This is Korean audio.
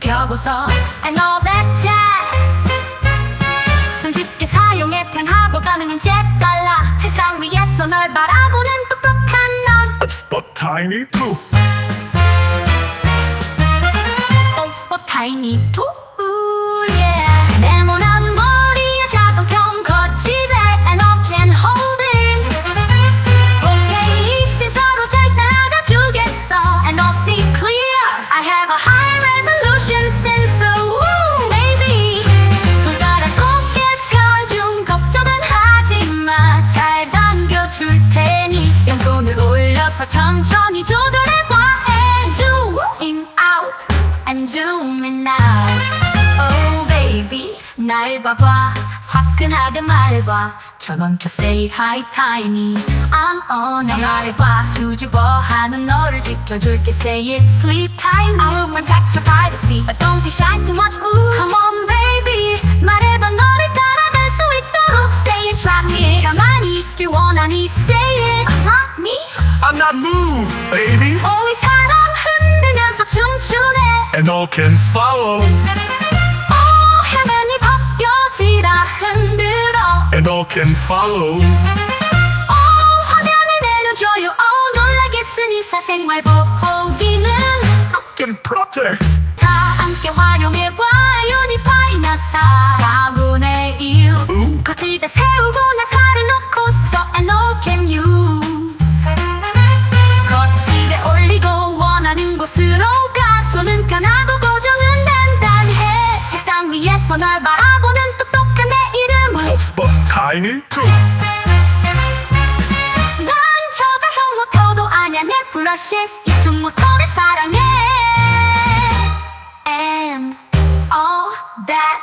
보고서 And all that jazz. 손쉽게 사용해 편하고 가능한 재달라. 책상 위에서 널 바라보는 똑똑한 넌. But tiny too 옥스퍼 타이니 baby 날 봐봐 화끈하게 말해봐 전원 켜 say hi tiny I'm on it 말해봐 수줍어하는 너를 지켜줄게 say it sleep time 아무만 닥쳐 privacy But don't be shy too much Ooh, come on baby 말해봐 너를 따라갈 수 있도록 say it try me 가만히 있길 원하니 say it I'm not me I'm not move baby 오이 사람 흔들면서 춤추네 And all can follow 어 화면이 벗겨지라 흔들어. And all can follow. 어 화면을 내려줘요. 어 놀라겠으니 사생활 보호기는 Can protect 다 함께 활용해봐 유니파이 나사 4분의 1 Ooh. 거치대 세우고 나사를 놓고서 And all can use. 거치대 올리고 원하는 곳으로 가. 손은 편하고 고정은 단단해. 책상 위에서 널 바라보는 이름은 but tiny too 난 저가형 모터도 아냐 내 브러쉬스 이쪽 모터를 사랑해. And all that